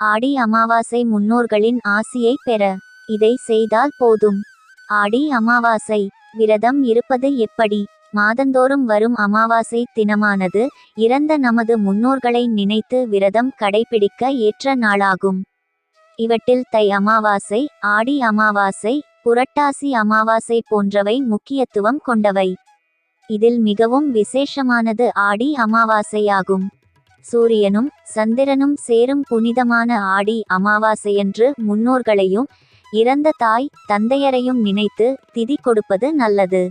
ஆடி அமாவாசை முன்னோர்களின் ஆசியை பெற. இதை செய்தால் போதும். ஆடி அமாவாசை. விரதம் இருப்பது எப்படி? மாதந்தோறும் வரும் அமாவாசை தினமானது இறந்த நமது முன்னோர்களை நினைத்து விரதம் கடைபிடிக்க ஏற்ற நாளாகும். இவற்றில் தை அமாவாசை ஆடி அமாவாசை புரட்டாசி அமாவாசை போன்றவை முக்கியத்துவம் கொண்டவை. இதில் மிகவும் விசேஷமானது ஆடி அமாவாசையாகும். சூரியனும் சந்திரனும் சேரும் புனிதமான ஆடி அமாவாசையன்று முன்னோர்களையும் இறந்த தாய் தந்தையரையும் நினைத்து திதி கொடுப்பது நல்லது.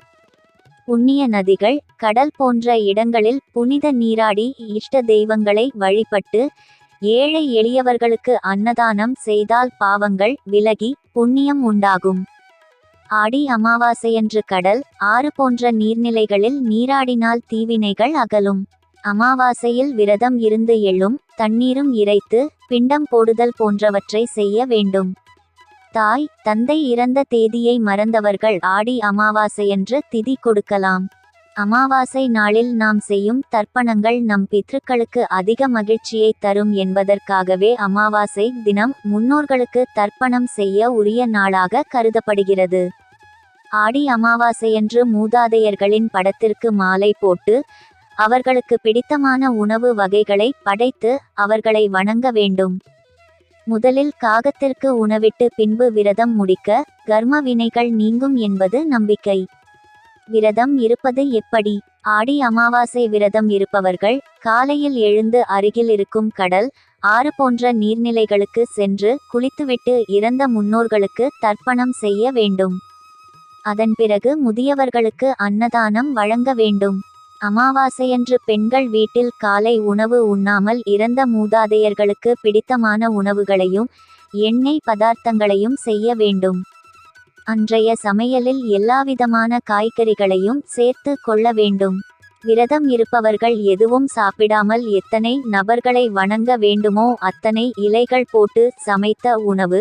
புண்ணிய நதிகள் கடல் போன்ற இடங்களில் புனித நீராடி இஷ்ட தெய்வங்களை வழிபட்டு ஏழை எளியவர்களுக்கு அன்னதானம் செய்தால் பாவங்கள் விலகி புண்ணியம் உண்டாகும். ஆடி அமாவாசையன்று கடல் ஆறு போன்ற நீர்நிலைகளில் நீராடினால் தீவினைகள் அகலும். அமாவாசையில் விரதம் இருந்து எழும் தண்ணீரும் இறைத்து பிண்டம் போடுதல் போன்றவற்றை செய்ய வேண்டும். தாய் தந்தை இறந்த தேதியை மறந்தவர்கள் ஆடி அமாவாசையன்று திதி கொடுக்கலாம். அமாவாசை நாளில் நாம் செய்யும் தர்ப்பணங்கள் நம் பித்ருக்களுக்கு அதிக மகிழ்ச்சியை தரும் என்பதற்காகவே அமாவாசை தினம் முன்னோர்களுக்கு தர்ப்பணம் செய்ய உரிய நாளாக கருதப்படுகிறது. ஆடி அமாவாசையன்று மூதாதையர்களின் படத்திற்கு மாலை போட்டு அவர்களுக்கு பிடித்தமான உணவு வகைகளை படைத்து அவர்களை வணங்க வேண்டும். முதலில் காகத்திற்கு உணவிட்டு பின்பு விரதம் முடிக்க கர்ம வினைகள் நீங்கும் என்பது நம்பிக்கை. விரதம் இருப்பது எப்படி? ஆடி அமாவாசை விரதம் இருப்பவர்கள் காலையில் எழுந்து அருகில் இருக்கும் கடல் ஆறு போன்ற நீர்நிலைகளுக்கு சென்று குளித்துவிட்டு இறந்த முன்னோர்களுக்கு தர்ப்பணம் செய்ய வேண்டும். அதன் பிறகு முதியவர்களுக்கு அன்னதானம் வழங்க வேண்டும். அமாவாசையன்று பெண்கள் வீட்டில் காலை உணவு உண்ணாமல் இறந்த மூதாதையர்களுக்கு பிடித்தமான உணவுகளையும் எண்ணெய் பதார்த்தங்களையும் செய்ய வேண்டும். அன்றைய சமையலில் எல்லாவிதமான காய்கறிகளையும் சேர்த்து கொள்ள வேண்டும். விரதம் இருப்பவர்கள் எதுவும் சாப்பிடாமல் எத்தனை நபர்களை வணங்க வேண்டுமோ அத்தனை இலைகள் போட்டு சமைத்த உணவு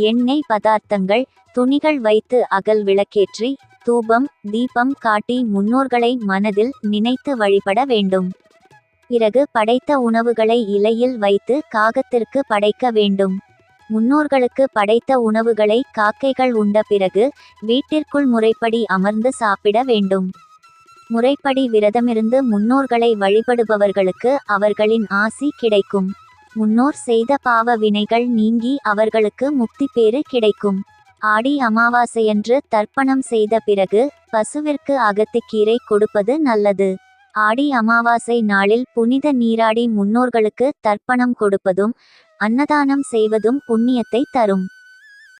எண்ணெய் பதார்த்தங்கள் துணிகள் வைத்து அகல் விளக்கேற்றி தூபம் தீபம் காட்டி முன்னோர்களை மனதில் நினைத்து வழிபட வேண்டும். பிறகு படைத்த உணவுகளை இலையில் வைத்து காகத்திற்கு படைக்க வேண்டும். முன்னோர்களுக்கு படைத்த உணவுகளை காக்கைகள் உண்ட பிறகு வீட்டிற்குள் முறைப்படி அமர்ந்து சாப்பிட வேண்டும். முறைப்படி விரதமிருந்து முன்னோர்களை வழிபடுபவர்களுக்கு அவர்களின் ஆசி கிடைக்கும். முன்னோர் செய்த பாவ வினைகள் நீங்கி அவர்களுக்கு முக்தி பேறு கிடைக்கும். ஆடி அமாவாசையன்று தர்ப்பணம் செய்த பிறகு பசுவிற்கு அகத்துக்கீரை கொடுப்பது நல்லது. ஆடி அமாவாசை நாளில் புனித நீராடி முன்னோர்களுக்கு தர்ப்பணம் கொடுப்பதும் அன்னதானம் செய்வதும் புண்ணியத்தை தரும்.